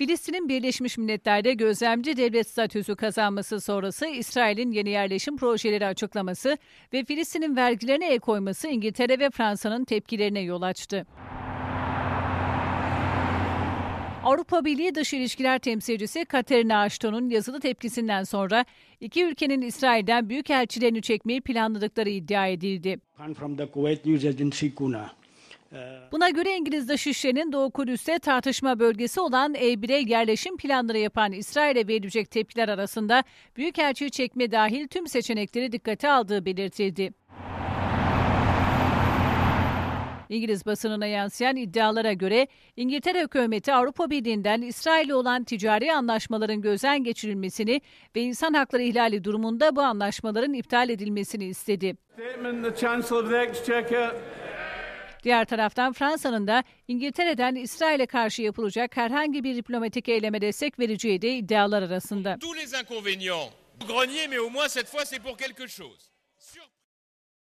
Filistin'in Birleşmiş Milletler'de gözlemci devlet statüsü kazanması sonrası İsrail'in yeni yerleşim projeleri açıklaması ve Filistin'in vergilerine el koyması İngiltere ve Fransa'nın tepkilerine yol açtı. Avrupa Birliği Dış İlişkiler Temsilcisi Katerina Ashton'un yazılı tepkisinden sonra iki ülkenin İsrail'den büyükelçilerini çekmeyi planladıkları iddia edildi. Buna göre İngiliz Dışişleri'nin Doğu Kudüs'te tartışma bölgesi olan E1'e yerleşim planları yapan İsrail'e verilecek tepkiler arasında büyükelçi çekme dahil tüm seçenekleri dikkate aldığı belirtildi. İngiliz basınına yansıyan iddialara göre İngiltere hükümeti Avrupa Birliği'nden İsrail'le olan ticari anlaşmaların gözden geçirilmesini ve insan hakları ihlali durumunda bu anlaşmaların iptal edilmesini istedi. Diğer taraftan Fransa'nın da İngiltere'den İsrail'e karşı yapılacak herhangi bir diplomatik eyleme destek vereceği de iddialar arasında.